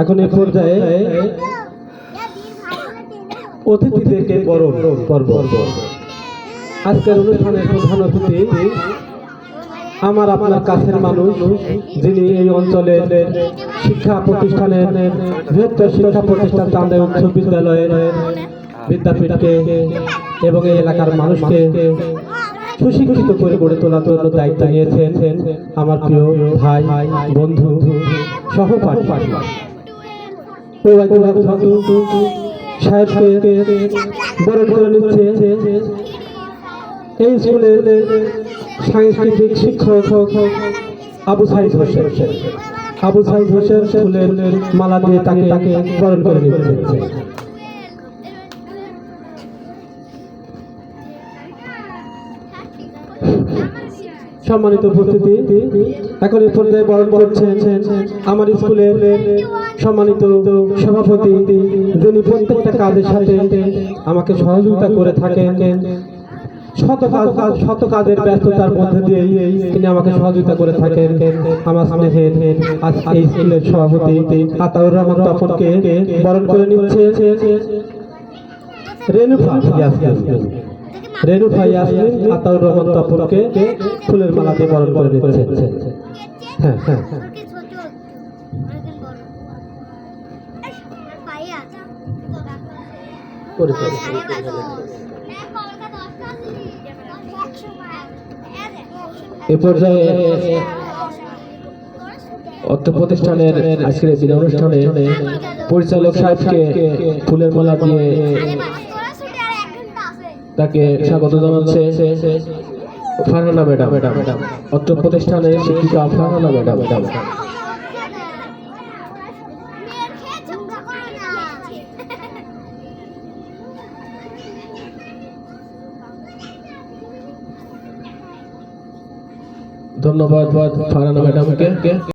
এখন এই পর্যায়ে অতিথিদেরকে বরণ পর্ব। আজকের অনুষ্ঠানের প্রধান অতিথি আমার আপনার কাছের মানুষ, যিনি এই অঞ্চলে শিক্ষা প্রতিষ্ঠানের বৃহত্তর শিক্ষা প্রতিষ্ঠান চান্দে উচ্চ বিদ্যালয়ের বিদ্যাপীঠকে এবং এই এলাকার মানুষকে সুশিক্ষিত করে গড়ে তোলার জন্য দায়িত্ব নিয়েছেন আমার প্রিয় ভাই, বন্ধু, সহপাঠী। সাহেবকে নিচ্ছে এই স্কুলের সাংস্কৃতিক শিক্ষক আবু সাইদ হোসেন আবু সাইদ হোসেন স্কুলের মালা দিয়ে তাকে তাকে বরণ করে নিচ্ছে সম্মানিত উপস্থিতি। এখন এই পর্যায়ে বরণ করছেন আমার স্কুলের সম্মানিত সভাপতি, যিনি প্রত্যেকটা কাজের সাথে আমাকে সহযোগিতা করে থাকেন। শত কাজ, শত কাজের ব্যস্ততার মধ্যে দিয়ে তিনি আমাকে সহযোগিতা করে থাকেন। আমার স্নেহের এই স্কুলের সভাপতি আতাউর রহমান তপনকে বরণ করে নিচ্ছে। রেনুফা ইয়াসমিন রেনুফা ইয়াসমিন আতাউর রহমান তপনকে ফুলের মালা দিয়ে বরণ করে নিচ্ছে হ্যাঁ হ্যাঁ। এ পর্যায়ে অর্থ প্রতিষ্ঠানের আজকের অনুষ্ঠানে পরিচালক সাহেবকে ফুলের মালা দিয়ে তাকে স্বাগত জানাচ্ছে ফারহানা ম্যাডাম। ম্যাডাম অর্থ প্রতিষ্ঠানের শিক্ষিকা ফারহানা ম্যাডাম ম্যাডাম। ধন্যবাদ ফারহানা ম্যাডামকে।